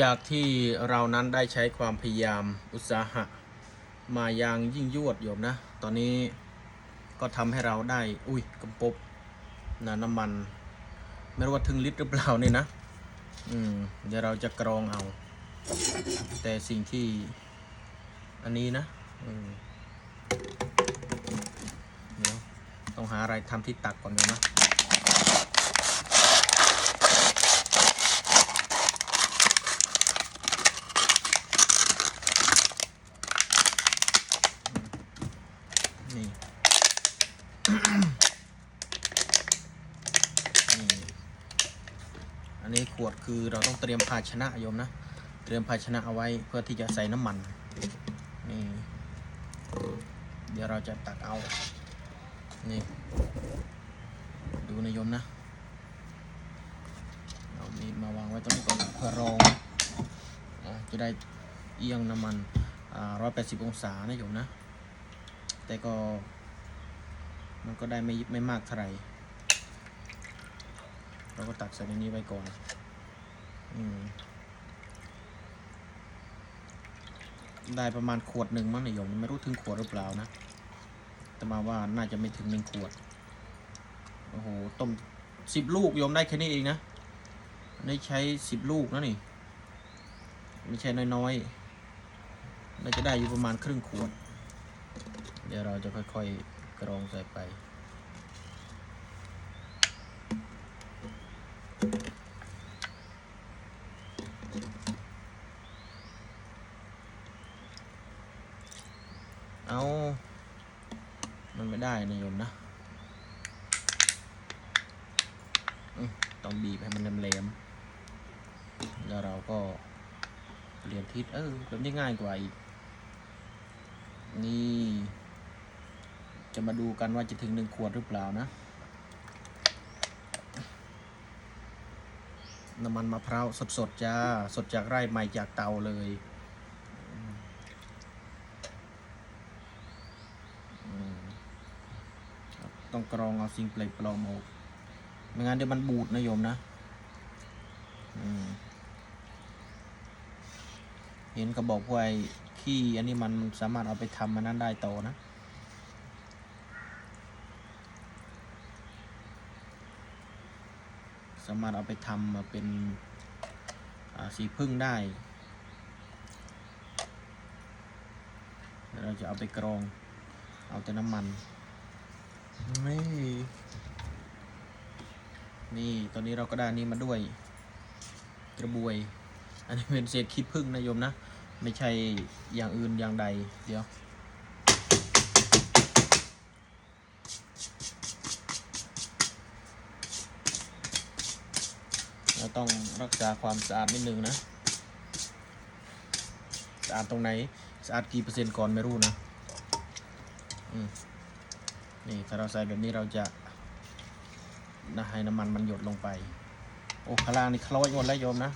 จากที่เรานั้นได้ใช้ความพยายามอุตสาหะ มาอย่างยิ่งยวดโยมนะ ตอนนี้ก็ทำให้เราได้ อุ้ยกระปบนะน้ำมัน ไม่รู้ว่าถึงลิตรหรือเปล่าเนี่ยนะ อืม เดี๋ยวเราจะกรองเอา แต่สิ่งที่อันนี้นะอืมเดี๋ยวต้องหาอะไรทำที่ตักก่อนโยมนะ นี่ นี่ อันนี้ขวดคือเราต้องเตรียมภาชนะโยมนะ เตรียมภาชนะเอาไว้เพื่อที่จะใส่น้ำมัน นี่ เดี๋ยวเราจะตักเอา นี่ ดูนะโยมนะ เอามีดมาวางไว้ตรงนี้ก่อนเพื่อรองจะได้เอียงน้ำมันร้อยแปดสิบองศานะโยมนะ แต่ก็ มันก็ได้ไม่ไม่มากเท่าไหร่เราก็ตักใส่ในนี้ไว้ก่อน อืมได้ประมาณขวดหนึ่งมั้งนายโยมไม่รู้ถึงขวดหรือเปล่านะ แต่มาว่าน่าจะไม่ถึงหนึ่งขวด โอ้โห ต้มสิบลูกโยมได้แค่นี้เองนะได้ใช้สิบลูกนะนี่ ไม่ใช่น้อยๆ น่าจะได้อยู่ประมาณครึ่งขวด เดี๋ยวเราจะค่อยๆกรองใส่ไป เอา มันไม่ได้นะโยมนะต้องบีบให้มันแหลมๆแล้วเราก็เปลี่ยนทิศเออแบบนี้ง่ายกว่าอีก นี่ จะมาดูกันว่าจะถึงหนึ่งขวดหรือเปล่านะ น้ำมันมะพร้าวสดๆจ้า สดจากไร่ใหม่จากเตาเลยต้องกรองเอาสิ่งเปลกปลอมออกไม่งั้นเดี๋ยวมันบูดนะโยมนะมเห็นเขาบอกว่าไอ้ขี้อันนี้มันสามารถเอาไปทำมันนั้นได้ต่อนะ สามารถเอาไปทำมาเป็นสีพึ่งได้ เราจะเอาไปกรอง เอาแต่น้ำมัน นี่ นี่ ตอนนี้เราก็ได้นี้มาด้วย กระบวย อันนี้เป็นเศษขี้ผึ้งนะโยมนะ ไม่ใช่อย่างอื่นอย่างใด เดี๋ยว ต้องรักษาความสะอาดนิดนึงนะ สะอาดตรงไหน สะอาดกี่เปอร์เซ็นต์ก่อนไม่รู้นะนี่ถ้าเราใส่แบบนี้เราจะนะให้น้ำมันมันหยดลงไป โอ้ข้างล่างนี่คล้อยหมดแล้วโยมนะ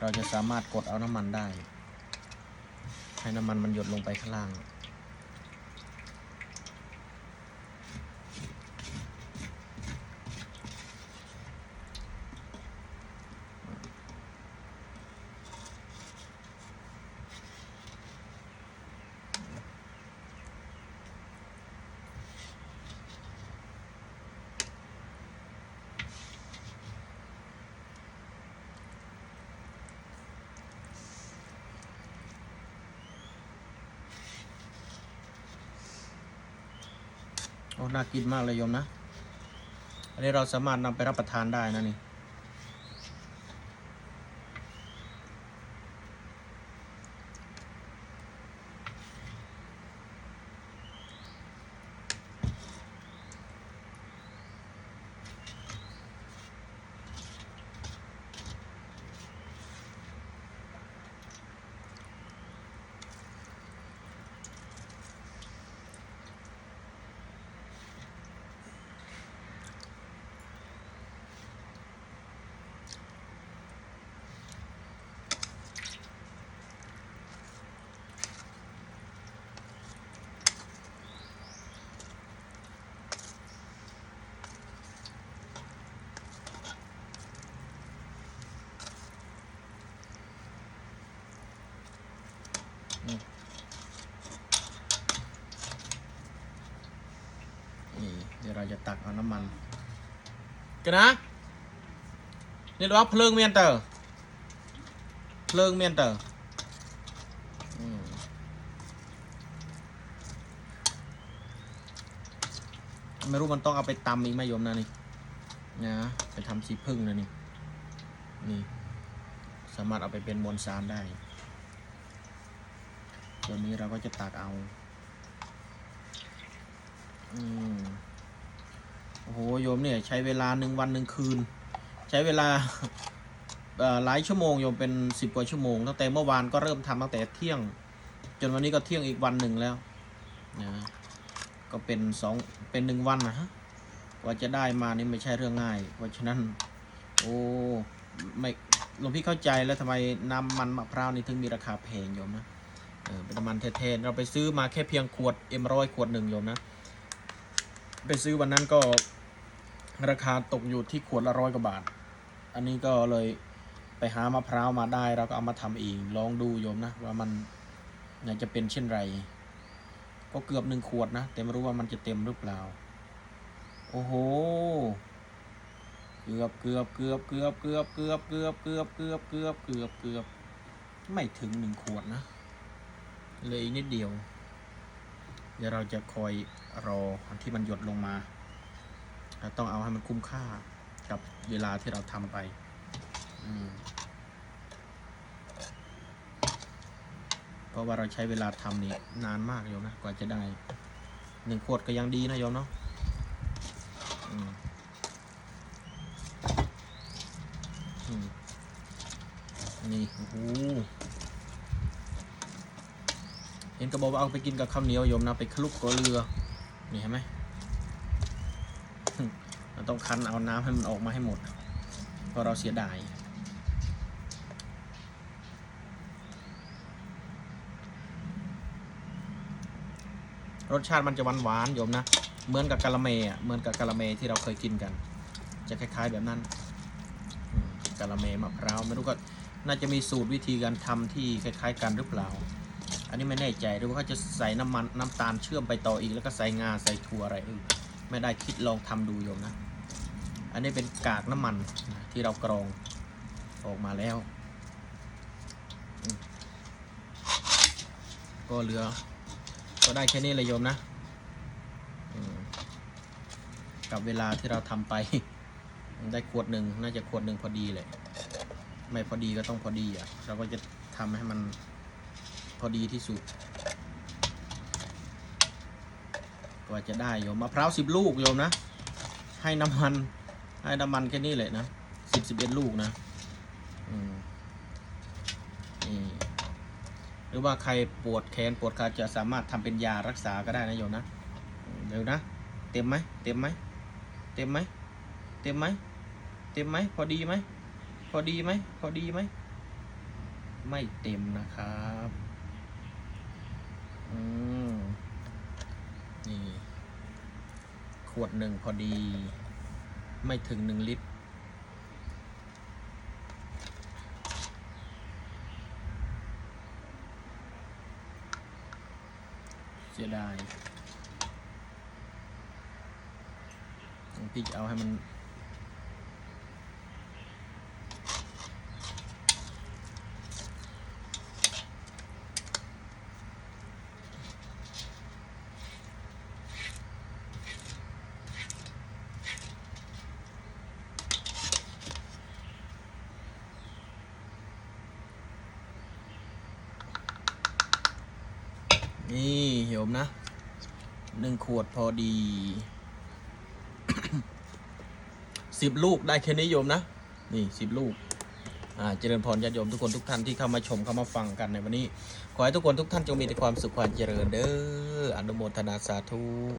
เราจะสามารถกดเอาน้ำมันได้ ให้น้ำมันมันหยดลงไปข้างล่าง น่ากินมากเลยโยมนะ อันนี้เราสามารถนำไปรับประทานได้นะนี่ เราจะตักเอาน้ำมันกันนะนี่ว่าเพลิงเมียนเตอร์เพลิงเมียนเตอร์ไม่รู้มันต้องเอาไปตำอีกไหมโยมนะนี่นะไปทำสีพึ่งนะนี่นี่ สามารถเอาไปเป็นมวลสารได้ตัวนี้เราก็จะตักเอา อืม โอ้โหโยมเนี่ยใช้เวลาหนึ่งวันหนึ่งคืน ใช้เวลาหลายชั่วโมงโยมเป็นสิบกว่าชั่วโมงตั้งแต่เมื่อวานก็เริ่มทำตั้งแต่เที่ยง จนวันนี้ก็เที่ยงอีกวันหนึ่งแล้วนะก็เป็นสองเป็นหนึ่งวันนะฮะกว่าจะได้มานี่ไม่ใช่เรื่องง่าย เพราะฉะนั้น โอ้ไม่หลวงพี่เข้าใจแล้วทำไมน้ำมันมะพร้าวนี่ถึงมีราคาแพงโยมนะเออเป็นน้ำมันเทศๆเราไปซื้อมาแค่เพียงขวดเอ็มร้อยขวดหนึ่งโยมนะ ไปซื้อวันนั้นก็ ราคาตกอยู่ที่ขวดละร้อยกว่าบาท อันนี้ก็เลยไปหามะพร้าวมาได้เราก็เอามาทำเองลองดูโยมนะว่ามันอยากจะเป็นเช่นไร ก็เกือบหนึ่งขวดนะแต่ไม่รู้ว่ามันจะเต็มหรือเปล่า โอ้โหเกือบเกือบเกือบเกือบเกือบเกือบเกือบเกือบเกือบเกือบเกือบเกือบไม่ถึงหนึ่งขวดนะเลยนิดเดียว เดี๋ยวเราจะคอยรอที่มันหยดลงมา เราต้องเอาให้มันคุ้มค่ากับเวลาที่เราทำไปเพราะว่าเราใช้เวลาทำนี่นานมากโยมนะกว่าจะได้หนึ่งขวดก็ยังดีนะโยมเนาะนี่โอ้โหเห็นกระบอกว่าเอาไปกินกับข้าวเหนียวโยมนะไปคลุกกับเรือนี่เห็นไหม เราต้องคั้นเอาน้ำให้มันออกมาให้หมด เพราะเราเสียดายรสชาติมันจะหวานหวานๆโยมนะ เหมือนกับกะละเมอะเหมือนกับกะละเมที่เราเคยกินกัน จะคล้าย ๆแบบนั้นกะละเมมะพร้าวไม่รู้ก็น่าจะมีสูตรวิธีการทำที่คล้ายๆ กันหรือเปล่า อันนี้ไม่แน่ใจหรือว่าเขาจะใส่น้ำมันน้ำตาลเชื่อมไปต่ออีกแล้วก็ใส่งาใส่ถั่วอะไรเออไม่ได้คิดลองทำดูโยมนะ อันนี้เป็นกากน้ำมันที่เรากรองออกมาแล้ว ก็เหลือ ก็ได้แค่นี้เลยโยมนะกับเวลาที่เราทำไป ได้ขวดหนึ่งน่าจะขวดหนึ่งพอดีเลยไม่พอดีก็ต้องพอดีอะ เราก็จะทำให้มันพอดีที่สุดกว่าจะได้โยมมะพร้าวสิบลูกโยมนะ ให้น้ำมัน ให้น้ำมันแค่นี้เลยนะสิบสิบเอ็ดลูกนะนี่หรือว่าใครปวดแขนปวดขาจะสามารถทำเป็นยารักษาก็ได้นะโยมนะเดี๋ยวนะ เต็มไหมเต็มไหมเต็มไหมเต็มไหมเต็มไหมพอดีไหมพอดีไหมพอดีไหมไม่เต็มนะครับอืมนี่ขวดหนึ่งพอดี ไม่ถึงหนึ่งลิตร เสียดายพี่จะเอาให้มัน นี่เหยมนะหนึ่งขวดพอดีสิบลูกได้แค่นี้โยมนะ นี่สิบลูกอ่าเจริญพรญาติโยมทุกคนทุกท่านที่เข้ามาชมเข้ามาฟังกันในวันนี้ ขอให้ทุกคนทุกท่านจงมีแต่ความสุขความเจริญเด้ออนุโมทนาสาธุ